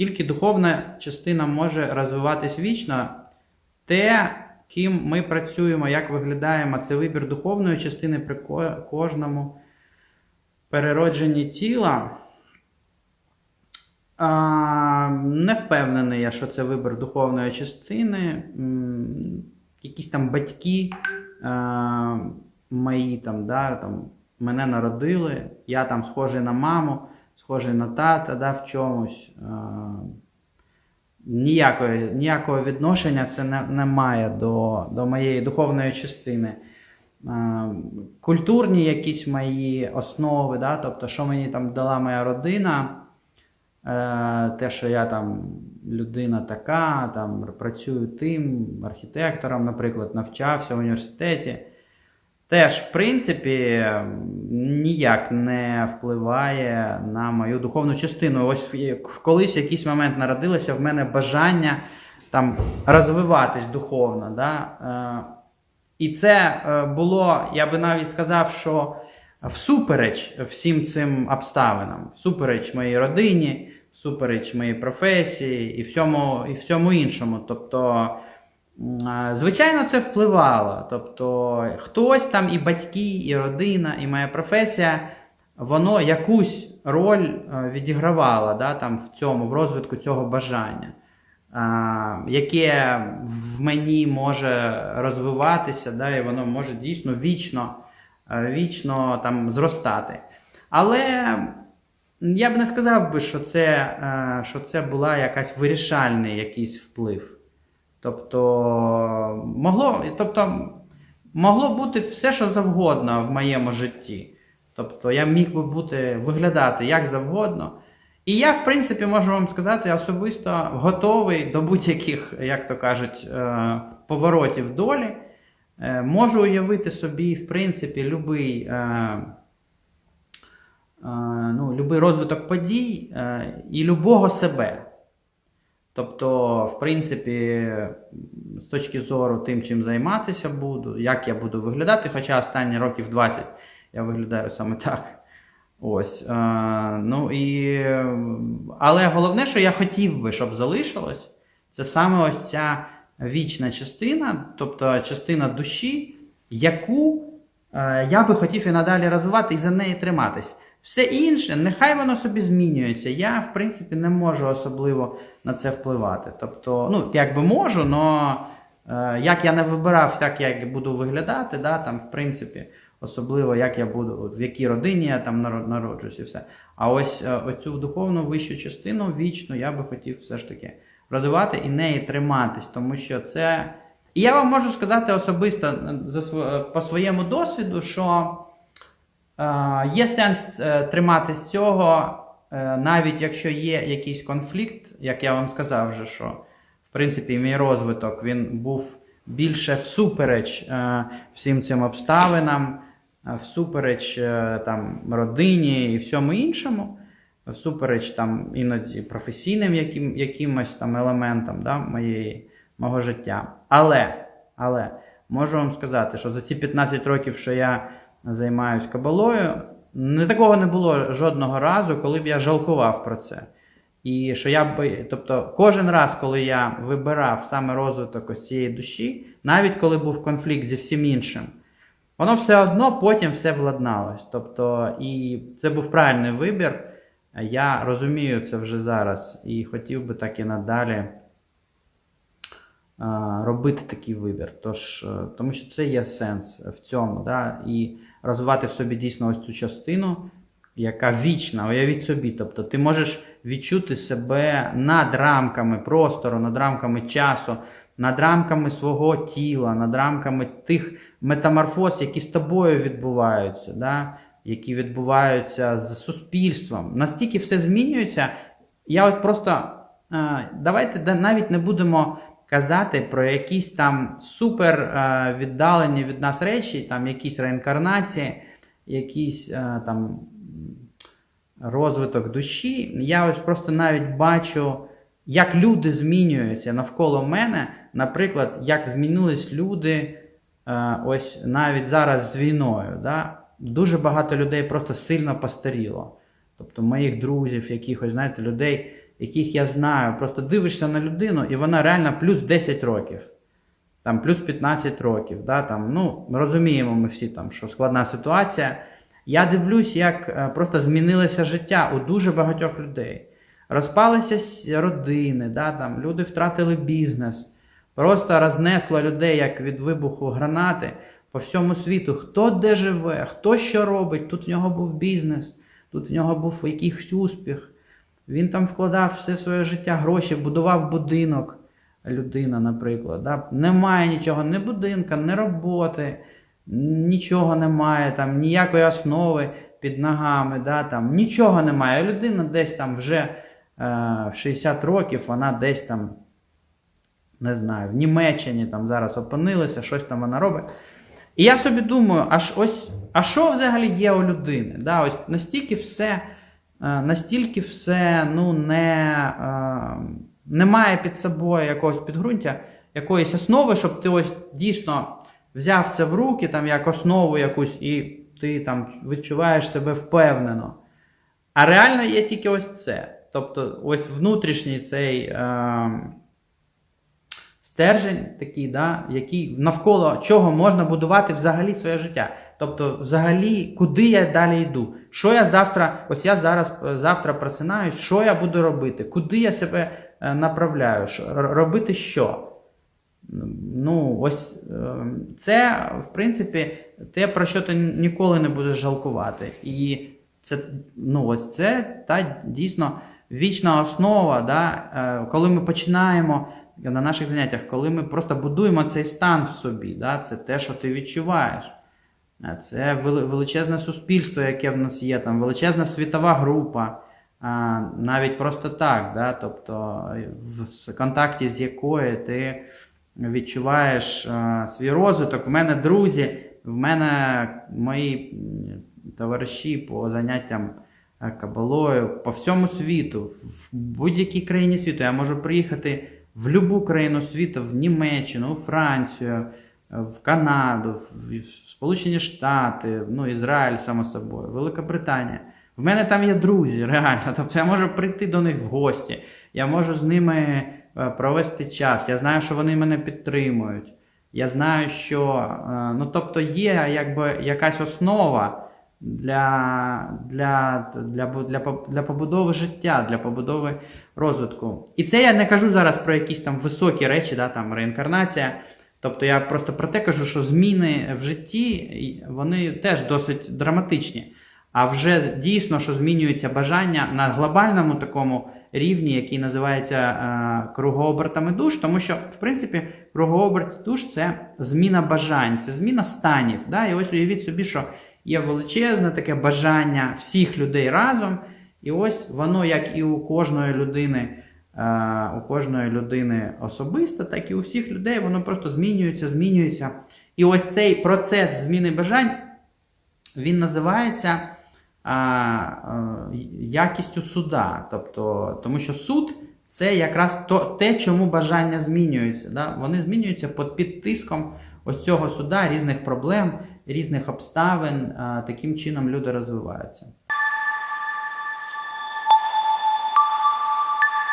Тільки духовна частина може розвиватись вічно. Те, ким ми працюємо, як виглядаємо, це вибір духовної частини при кожному переродженні тіла. А, не впевнений я, що це вибір духовної частини. Якісь там батьки а, мої там, да, там, мене народили, я там схожий на маму, схожий на тата да, в чомусь. Ніякої, ніякого відношення це не, не має до, до моєї духовної частини. Культурні якісь мої основи, да, тобто, що мені там дала моя родина, е, те, що я там людина така, там працюю тим архітектором, наприклад, навчався в університеті. Теж, в принципі, ніяк не впливає на мою духовну частину. Ось колись в якийсь момент народилося в мене бажання там розвиватись духовно. Да? Е, І це е, було, я би навіть сказав, що всупереч всім цим обставинам, всупереч моїй родині, всупереч моїй професії і всьому, і всьому іншому. Тобто, звичайно, це впливало. Тобто, хтось там, і батьки, і родина, і моя професія, воно якусь роль е, відігравало да, там, в цьому, в розвитку цього бажання. Яке в мені може розвиватися, да, і воно може дійсно вічно, е, вічно там зростати. Але я б не сказав би, що це, е, що це була якась вирішальний якийсь вплив. Тобто, могло, тобто, могло бути все, що завгодно в моєму житті. Тобто, я міг би бути, виглядати як завгодно. І я, в принципі, можу вам сказати, особисто готовий до будь-яких, як то кажуть, е, поворотів долі. Е, Можу уявити собі, в принципі, любий, е, ну, любий розвиток подій і любого себе. Тобто, в принципі, з точки зору тим, чим займатися буду, як я буду виглядати, хоча останні років 20 я виглядаю саме так. Ось. Е, ну і, але головне, що я хотів би, щоб залишилось, це саме ось ця вічна частина, тобто частина душі, яку е, я би хотів і надалі розвивати і за неї триматись. Все інше, нехай воно собі змінюється. Я, в принципі, не можу особливо на це впливати. Тобто, ну, як би можу, але е, як я не вибирав, так як буду виглядати, да, там, в принципі, особливо як я буду, в якій родині я там наро- народжусь і все. А ось е, оцю духовну вищу частину вічно я би хотів все ж таки розвивати і неї триматись, тому що це. І я вам можу сказати особисто е, за е, по своєму досвіду, що є сенс е, триматись цього, е, навіть якщо є якийсь конфлікт, як я вам сказав вже, що в принципі мій розвиток він був більше всупереч е, всім цим обставинам, е, всупереч е, там, родині і всьому іншому, всупереч там іноді професійним яким, якимось там елементам да, моєї, мого життя. Але, але можу вам сказати, що за ці 15 років, що я займаюся кабалою, не такого не було жодного разу, коли б я жалкував про це. І що я би, тобто, кожен раз, коли я вибирав саме розвиток ось цієї душі, навіть коли був конфлікт зі всім іншим, воно все одно потім все владналось. Тобто, і це був правильний вибір. Я розумію це вже зараз і хотів би так і надалі робити такий вибір. Тож, е, тому що це є сенс в цьому, да? і розвивати в собі дійсно ось цю частину, яка вічна, уявіть собі. Тобто ти можеш відчути себе над рамками простору, над рамками часу, над рамками свого тіла, над рамками тих метаморфоз, які з тобою відбуваються, да? які відбуваються з суспільством. Настільки все змінюється. Я от просто е, давайте навіть не будемо казати про якісь там супер е, віддалені від нас речі, там якісь реінкарнації, якісь е, там розвиток душі. Я ось просто навіть бачу, як люди змінюються навколо мене. Наприклад, як змінились люди е, ось навіть зараз з війною. Да? Дуже багато людей просто сильно постаріло. Тобто моїх друзів, якихось, знаєте, людей, яких я знаю, просто дивишся на людину, і вона реально плюс 10 років, там плюс 15 років. Да, там, ну, розуміємо ми всі, там, що складна ситуація. Я дивлюсь, як е, просто змінилося життя у дуже багатьох людей. Розпалися родини, да, там, люди втратили бізнес. Просто рознесло людей як від вибуху гранати по всьому світу. Хто де живе, хто що робить. Тут в нього був бізнес, тут в нього був якийсь успіх. Він там вкладав все своє життя, гроші, будував будинок. Людина, наприклад. Да? Немає нічого, ні будинка, ні роботи, нічого немає, там, ніякої основи під ногами, да? там, нічого немає. Людина десь там вже е, в 60 років, вона десь там не знаю, в Німеччині там зараз опинилися, щось там вона робить. І я собі думаю, аж ось, а що взагалі є у людини? Да, ось настільки все, настільки все ну, не, е, немає під собою якогось підґрунтя, якоїсь основи, щоб ти ось дійсно взяв це в руки, там як основу якусь, і ти там відчуваєш себе впевнено. А реально є тільки ось це. Тобто, ось внутрішній цей. Е, стержень такий, да, який навколо чого можна будувати взагалі своє життя. Тобто, взагалі, куди я далі йду? Що я завтра, ось я зараз е, завтра просинаюсь, що я буду робити? Куди я себе е, направляю? Робити що? Ну, ось е, це, в принципі, те, про що ти ніколи не будеш жалкувати. І це, ну, ось це та дійсно вічна основа, да, е, коли ми починаємо на наших заняттях, коли ми просто будуємо цей стан в собі, да, це те, що ти відчуваєш. Це величезне суспільство, яке в нас є, там величезна світова група, навіть просто так, да, тобто е, в контакті з якою ти відчуваєш е, свій розвиток. В мене друзі, в мене мої товариші по заняттям е, кабалою по всьому світу, в будь-якій країні світу. Я можу приїхати в будь-яку країну світу, в Німеччину, у Францію, в Канаду, в Сполучені Штати, ну, Ізраїль, само собою, Велика Британія. В мене там є друзі, реально. Тобто я можу прийти до них в гості, я можу з ними е, провести час. Я знаю, що вони мене підтримують. Я знаю, що е, ну, тобто є якби якась основа для, для, для, для, для побудови життя, для побудови розвитку. І це я не кажу зараз про якісь там високі речі, да, там реінкарнація. Тобто я просто про те кажу, що зміни в житті вони теж досить драматичні. А вже дійсно, що змінюється бажання на глобальному такому рівні, який називається е, кругообертами душ, тому що, в принципі, кругооберт душ це зміна бажань, це зміна станів. Да? І ось уявіть собі, що є величезне таке бажання всіх людей разом, і ось воно, як і у кожної людини, у кожної людини особисто, так і у всіх людей воно просто змінюється, змінюється. І ось цей процес зміни бажань він називається а, а, якістю суда. Тобто, тому що суд це якраз то, те, чому бажання змінюються. Да? Вони змінюються під, під тиском ось цього суда, різних проблем, різних обставин. Таким чином люди розвиваються.